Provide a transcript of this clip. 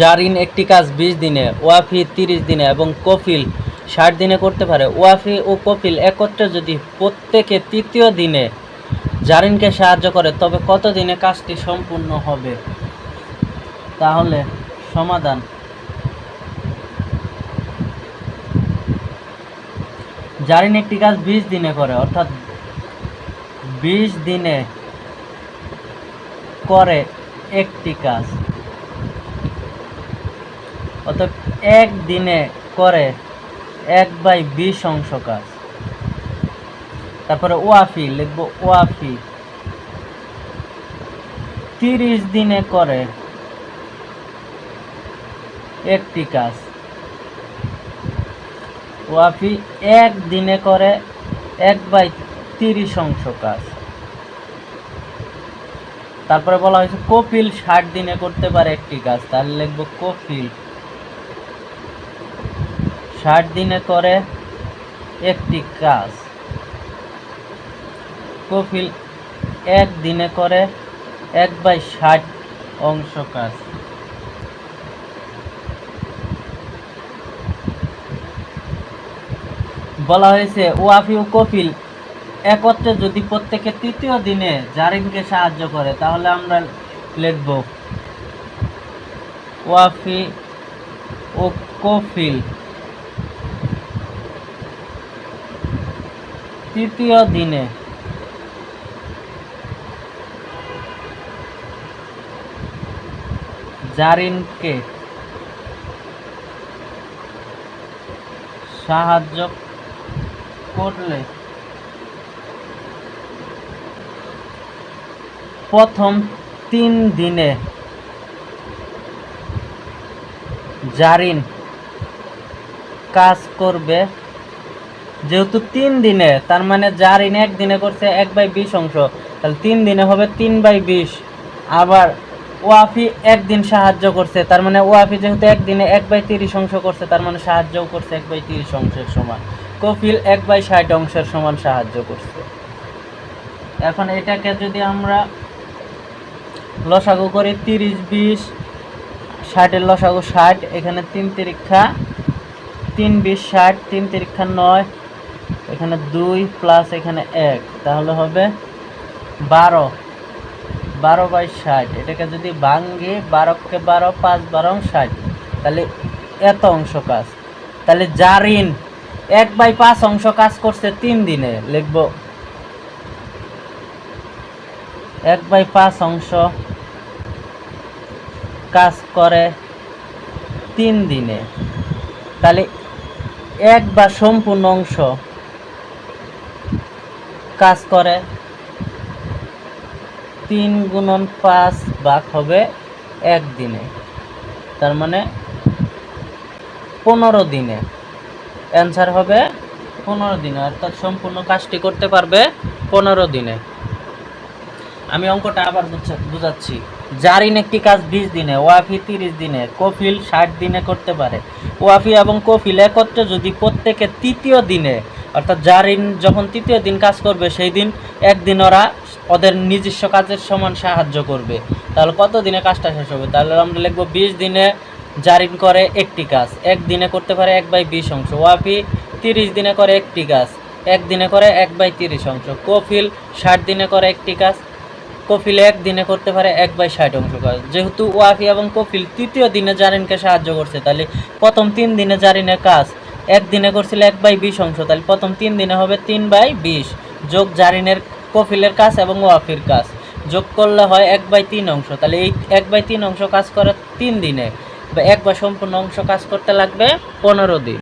জারিন একটি কাজ বিশ দিনে, ওয়াফি তিরিশ দিনে এবং কফিল ষাট দিনে করতে পারে। ওয়াফি ও কফিল একত্রে যদি প্রত্যেকে তৃতীয় দিনে জারিনকে সাহায্য করে, তবে কত দিনে কাজটি সম্পূর্ণ হবে? তাহলে সমাধান। জারিন একটি কাজ বিশ দিনে করে, অর্থাৎ বিশ দিনে করে একটি কাজ। অর্থাৎ এক দিনে করে এক বাই বিশ অংশ কাজ। তারপরে ওয়াফি, লিখব ওয়াফি। তিরিশ দিনে করে একটি কাজ। ওয়াফি এক দিনে করে এক বাই তিরিশ অংশ কাজ। তারপরে বলা হয়েছে কপিল ষাট দিনে করতে পারে একটি কাজ। তাহলে লিখব কপিল। ষাট দিনে করে একটি কাজ। কপিল এক দিনে করে এক বাই ষাট অংশ কাজ। বলা হয়েছে, ওয়াফি ও কপিল একত্রে যদি প্রত্যেকে তৃতীয় দিনে জারিমকে সাহায্য করে, তাহলে আমরা লিখব ওয়াফি ও কফিল। তৃতীয় দিনে। জারিনকে সাহায্য করলে প্রথম তিন দিনে জারিন কাজ করবে। যেহেতু তিন দিনে, তার মানে জারিন এক দিনে করছে এক বাই বিশ অংশ, তাহলে তিন দিনে হবে তিন বাই বিশ। আবার ওয়াফি একদিন সাহায্য করছে, তার মানে ওয়াফি যেহেতু একদিনে এক বাই তিরিশ অংশ করছে, তার মানে সাহায্যও করছে এক বাই তিরিশ অংশের সমান। কফিল এক বাই ষাট অংশের সমান সাহায্য করছে। এখন এটাকে যদি আমরা লসাগু করি তিরিশ, বিশ, ষাটের লসাগু ষাট, এখানে তিন তিরিক্ষা, তিন বিশ, ষাট, তিন তিরিক্ষা নয় এখানে দুই প্লাস এখানে এক, তাহলে হবে বারো। বারো বাই ষাট, এটাকে যদি ভাঙ্গি বারোকে বারো, পাঁচ বারো ষাট, তাহলে এত অংশ কাজ। তাহলে জারিন এক বাই পাঁচ অংশ কাজ করছে তিন দিনে, লিখব এক বাই পাঁচ অংশ কাজ করে তিন দিনে। তাহলে এক বা সম্পূর্ণ অংশ কাজ করে। তিন গুণন পাঁচ ভাগ হবে একদিনে। তার মানে পনেরো দিনে। অ্যান্সার হবে পনেরো দিনে, অর্থাৎ সম্পূর্ণ কাজটি করতে পারবে পনেরো দিনে। আমি অঙ্কটা আবার বুঝা- বুঝাচ্ছি। জারিন একটি কাজ বিশ দিনে, ওয়াফি তিরিশ দিনে, কফিল ষাট দিনে করতে পারে। ওয়াফি এবং কফিল একত্রে যদি প্রত্যেকে তৃতীয় দিনে অর্থাৎ জারিন যখন তৃতীয় দিন কাজ করবে, সেই দিন একদিন ওরা ওদের নিজস্ব কাজের সমান সাহায্য করবে। তাহলে কত দিনে কাজটা শেষ হবে? তাহলে আমরা লিখব বিশ দিনে জারিন করে একটি কাজ। এক দিনে করতে পারে এক বাই বিশ অংশ। ওয়াফি তিরিশ দিনে করে একটি কাজ। এক দিনে করে এক বাই তিরিশ অংশ। কফিল ষাট দিনে করে একটি কাজ। কফিল এক দিনে করতে পারে এক বাই ষাট অংশ কাজ। যেহেতু ওয়াফি এবং কফিল তৃতীয় দিনে জারিনকে সাহায্য করছে, তাহলে প্রথম তিন দিনে জারিনের কাজ এক দিনে করছিল এক বাই বিশ অংশ, তাহলে প্রথম তিন দিনে হবে তিন বাই বিশ। যোগ জারিনের কফিলের কাজ এবং ওয়াফির কাজ। যোগ করলে হয় এক বাই তিন অংশ, তাহলে এই এক বাই তিন অংশ কাজ করে তিন দিনে। বা এক বা সম্পূর্ণ অংশ কাজ করতে লাগবে পনেরো দিন।